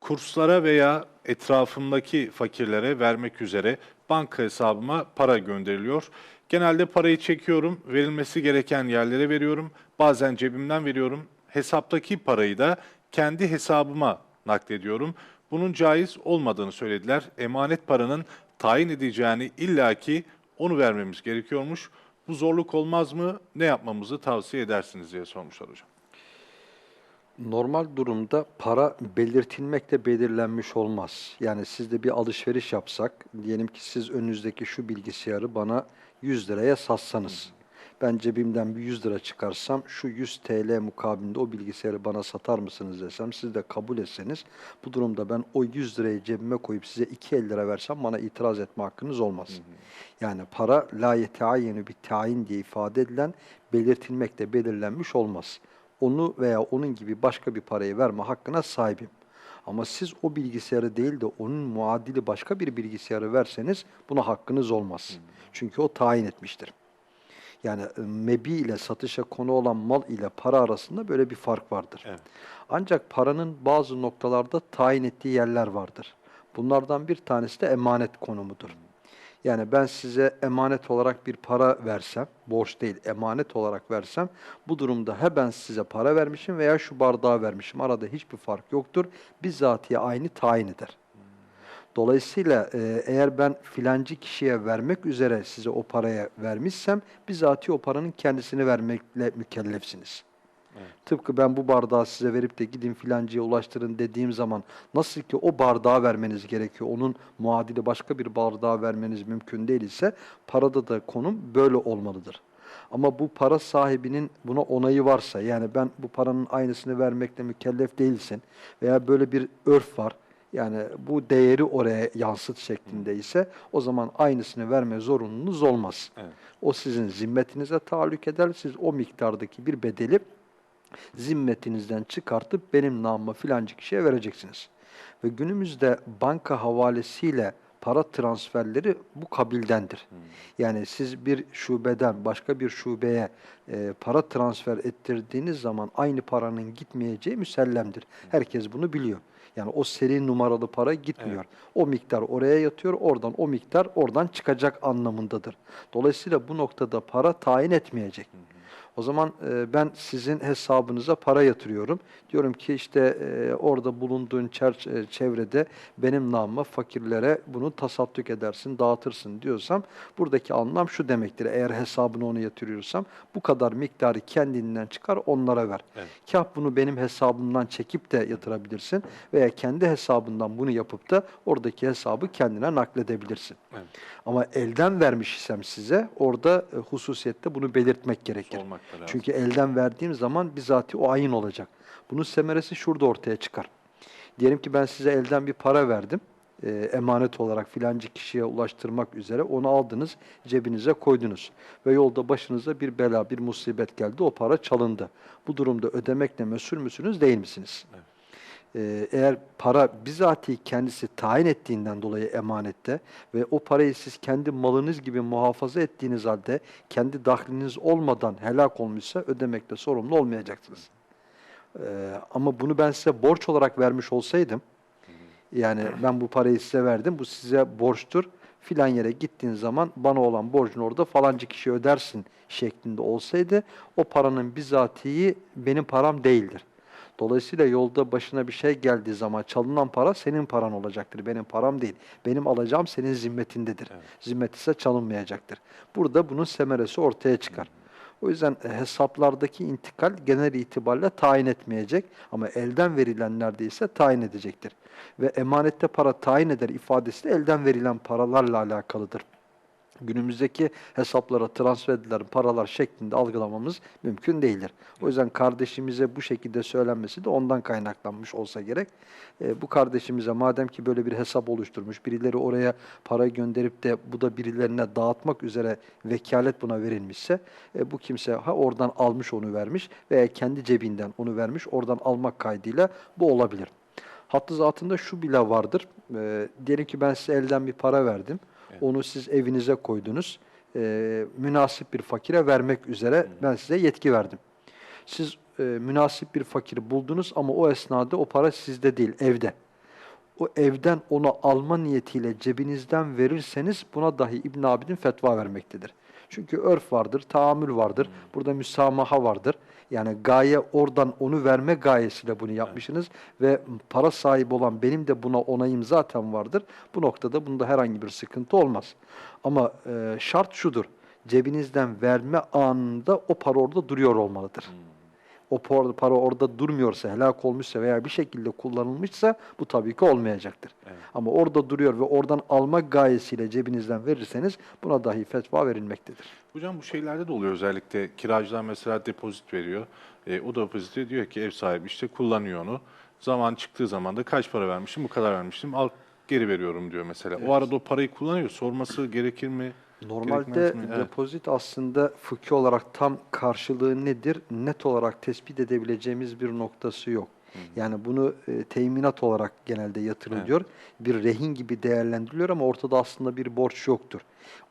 Kurslara veya etrafımdaki fakirlere vermek üzere banka hesabıma para gönderiliyor. Genelde parayı çekiyorum, verilmesi gereken yerlere veriyorum. Bazen cebimden veriyorum. Hesaptaki parayı da kendi hesabıma naklediyorum. Bunun caiz olmadığını söylediler. Emanet paranın tayin edeceğini illaki onu vermemiz gerekiyormuş. Bu zorluk olmaz mı? Ne yapmamızı tavsiye edersiniz diye sormuşlar hocam. Normal durumda para belirtilmekle belirlenmiş olmaz. Yani siz de bir alışveriş yapsak, diyelim ki siz önünüzdeki şu bilgisayarı bana 100 liraya satsanız, ben cebimden bir 100 lira çıkarsam, şu 100 TL mukabilinde o bilgisayarı bana satar mısınız desem, siz de kabul etseniz, bu durumda ben o 100 lirayı cebime koyup size 2.50 lira versem bana itiraz etme hakkınız olmaz. Yani para la yeteayyenu bir tayin diye ifade edilen belirtilmekle belirlenmiş olmaz onu veya onun gibi başka bir parayı verme hakkına sahibim. Ama siz o bilgisayarı değil de onun muadili başka bir bilgisayarı verseniz buna hakkınız olmaz. Çünkü o tayin etmiştir. Yani e, mebi ile satışa konu olan mal ile para arasında böyle bir fark vardır. Evet. Ancak paranın bazı noktalarda tayin ettiği yerler vardır. Bunlardan bir tanesi de emanet konumudur. Yani ben size emanet olarak bir para versem, borç değil emanet olarak versem, bu durumda he ben size para vermişim veya şu bardağı vermişim. Arada hiçbir fark yoktur. Bizzatihi aynı tayin eder. Dolayısıyla e, eğer ben filancı kişiye vermek üzere size o paraya vermişsem, bizzatihi o paranın kendisini vermekle mükellefsiniz. Tıpkı ben bu bardağı size verip de gidin filancıya ulaştırın dediğim zaman nasıl ki o bardağı vermeniz gerekiyor, onun muadili başka bir bardağı vermeniz mümkün değil ise parada da konum böyle olmalıdır. Ama bu para sahibinin buna onayı varsa yani ben bu paranın aynısını vermekle mükellef değilsin veya böyle bir örf var yani bu değeri oraya yansıt şeklinde ise o zaman aynısını verme zorunluluğunuz olmaz. Evet. O sizin zimmetinize tahallük eder. Siz o miktardaki bir bedeli zimmetinizden çıkartıp benim namıma filancı kişiye vereceksiniz. Ve günümüzde banka havalesiyle para transferleri bu kabildendir. Yani siz bir şubeden başka bir şubeye e, para transfer ettirdiğiniz zaman aynı paranın gitmeyeceği müsellemdir. Herkes bunu biliyor. Yani o seri numaralı para gitmiyor. O miktar oraya yatıyor, oradan o miktar oradan çıkacak anlamındadır. Dolayısıyla bu noktada para tayin etmeyecek. O zaman e, ben sizin hesabınıza para yatırıyorum. Diyorum ki işte e, orada bulunduğun e, çevrede benim namıma fakirlere bunu tasadduk edersin, dağıtırsın diyorsam buradaki anlam şu demektir. Eğer hesabına onu yatırıyorsam bu kadar miktarı kendinden çıkar onlara ver. Evet. Kah bunu benim hesabımdan çekip de yatırabilirsin veya kendi hesabından bunu yapıp da oradaki hesabı kendine nakledebilirsin. Evet. Ama elden vermiş isem size orada e, hususiyette bunu belirtmek gerekir. Sormak lazım. Çünkü elden verdiğim zaman bizatihi o ayin olacak. Bunun semeresi şurada ortaya çıkar. Diyelim ki ben size elden bir para verdim. e, emanet olarak filancı kişiye ulaştırmak üzere onu aldınız, cebinize koydunuz. Ve yolda başınıza bir bela, bir musibet geldi, o para çalındı. Bu durumda ödemekle mesul müsünüz, değil misiniz? Ee, eğer para bizatihi kendisi tayin ettiğinden dolayı emanette ve o parayı siz kendi malınız gibi muhafaza ettiğiniz halde kendi dahliniz olmadan helak olmuşsa ödemekte sorumlu olmayacaksınız. Ee, ama bunu ben size borç olarak vermiş olsaydım, yani ben bu parayı size verdim, bu size borçtur. Filan yere gittiğin zaman bana olan borcunu orada falancı kişi ödersin şeklinde olsaydı o paranın bizatihi benim param değildir. Dolayısıyla yolda başına bir şey geldiği zaman çalınan para senin paran olacaktır. Benim param değil. Benim alacağım senin zimmetindedir. Zimmet ise çalınmayacaktır. Burada bunun semeresi ortaya çıkar. O yüzden e, hesaplardaki intikal genel itibariyle tayin etmeyecek ama elden verilenlerde ise tayin edecektir. Ve emanette para tayin eder ifadesi de elden verilen paralarla alakalıdır günümüzdeki hesaplara transfer edilen paralar şeklinde algılamamız mümkün değildir. O yüzden kardeşimize bu şekilde söylenmesi de ondan kaynaklanmış olsa gerek. E, bu kardeşimize madem ki böyle bir hesap oluşturmuş, birileri oraya para gönderip de bu da birilerine dağıtmak üzere vekalet buna verilmişse, e, bu kimse ha oradan almış onu vermiş veya kendi cebinden onu vermiş, oradan almak kaydıyla bu olabilir. Hattı zatında şu bile vardır. E, diyelim ki ben size elden bir para verdim. Onu siz evinize koydunuz e, münasip bir fakire vermek üzere ben size yetki verdim. Siz e, münasip bir fakiri buldunuz ama o esnada o para sizde değil, evde. O evden onu alma niyetiyle cebinizden verirseniz buna dahi İbn Abidin fetva vermektedir. Çünkü örf vardır, tahammül vardır, burada müsamaha vardır. Yani gaye oradan onu verme gayesiyle bunu yapmışsınız ve para sahibi olan benim de buna onayım zaten vardır. Bu noktada bunda herhangi bir sıkıntı olmaz. Ama e, şart şudur, cebinizden verme anında o para orada duruyor olmalıdır. O par- para orada durmuyorsa, helak olmuşsa veya bir şekilde kullanılmışsa bu tabii ki olmayacaktır. Evet. Ama orada duruyor ve oradan alma gayesiyle cebinizden verirseniz buna dahi fetva verilmektedir. Hocam bu şeylerde de oluyor özellikle kiracılar mesela depozit veriyor. E, o depoziti diyor ki ev sahibi işte kullanıyor onu. Zaman çıktığı zaman da kaç para vermişim bu kadar vermiştim al geri veriyorum diyor mesela. O arada o parayı kullanıyor sorması gerekir mi? Normalde Gerekmez mi? Evet. depozit aslında fıkhi olarak tam karşılığı nedir? Net olarak tespit edebileceğimiz bir noktası yok. Yani bunu e, teminat olarak genelde yatırılıyor. Bir rehin gibi değerlendiriliyor ama ortada aslında bir borç yoktur.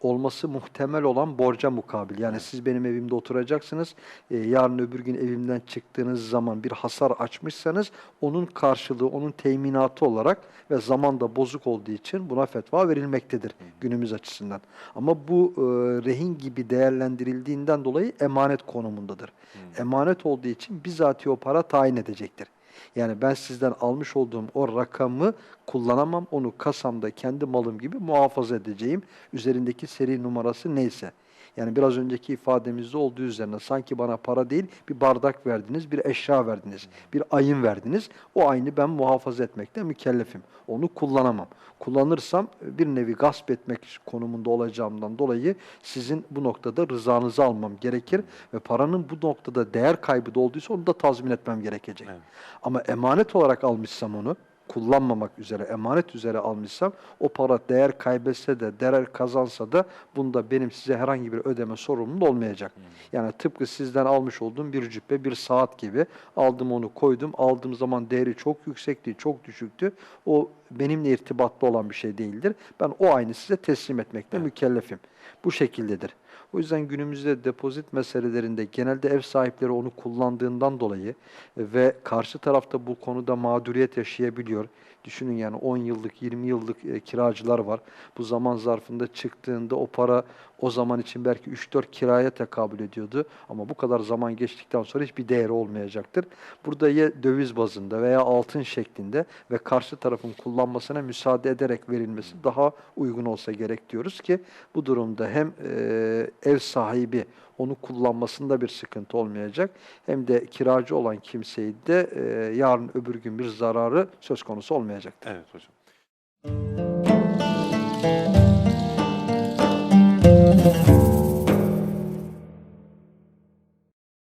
Olması muhtemel olan borca mukabil. Yani siz benim evimde oturacaksınız. e, yarın öbür gün evimden çıktığınız zaman bir hasar açmışsanız onun karşılığı, onun teminatı olarak ve zamanda bozuk olduğu için buna fetva verilmektedir günümüz açısından. Ama bu e, rehin gibi değerlendirildiğinden dolayı emanet konumundadır. Emanet olduğu için bizatihi o para tayin edecektir. Yani ben sizden almış olduğum o rakamı kullanamam. Onu kasamda kendi malım gibi muhafaza edeceğim. Üzerindeki seri numarası neyse. Yani biraz önceki ifademizde olduğu üzerine sanki bana para değil bir bardak verdiniz, bir eşya verdiniz, bir ayın verdiniz. O ayını ben muhafaza etmekte mükellefim. Onu kullanamam. Kullanırsam e, bir nevi gasp etmek konumunda olacağımdan dolayı sizin bu noktada rızanızı almam gerekir ve paranın bu noktada değer kaybı da olduysa onu da tazmin etmem gerekecek. Evet. Ama emanet olarak almışsam onu, kullanmamak üzere, emanet üzere almışsam o para değer kaybetse de, değer kazansa da bunda benim size herhangi bir ödeme sorumluluğum olmayacak. Yani tıpkı sizden almış olduğum bir cübbe, bir saat gibi aldım onu koydum. Aldığım zaman değeri çok yüksekti, çok düşüktü. O benimle irtibatlı olan bir şey değildir. Ben o aynı size teslim etmekte mükellefim. Bu şekildedir. O yüzden günümüzde depozit meselelerinde genelde ev sahipleri onu kullandığından dolayı ve karşı tarafta bu konuda mağduriyet yaşayabiliyor. Düşünün yani 10 yıllık, 20 yıllık e, kiracılar var. Bu zaman zarfında çıktığında o para o zaman için belki 3-4 kiraya tekabül ediyordu. Ama bu kadar zaman geçtikten sonra hiçbir değeri olmayacaktır. Burada ya döviz bazında veya altın şeklinde ve karşı tarafın kullanmasına müsaade ederek verilmesi daha uygun olsa gerek diyoruz ki bu durumda hem e, ev sahibi onu kullanmasında bir sıkıntı olmayacak hem de kiracı olan kimseyi de e, yarın öbür gün bir zararı söz konusu olmayacaktır. Evet hocam.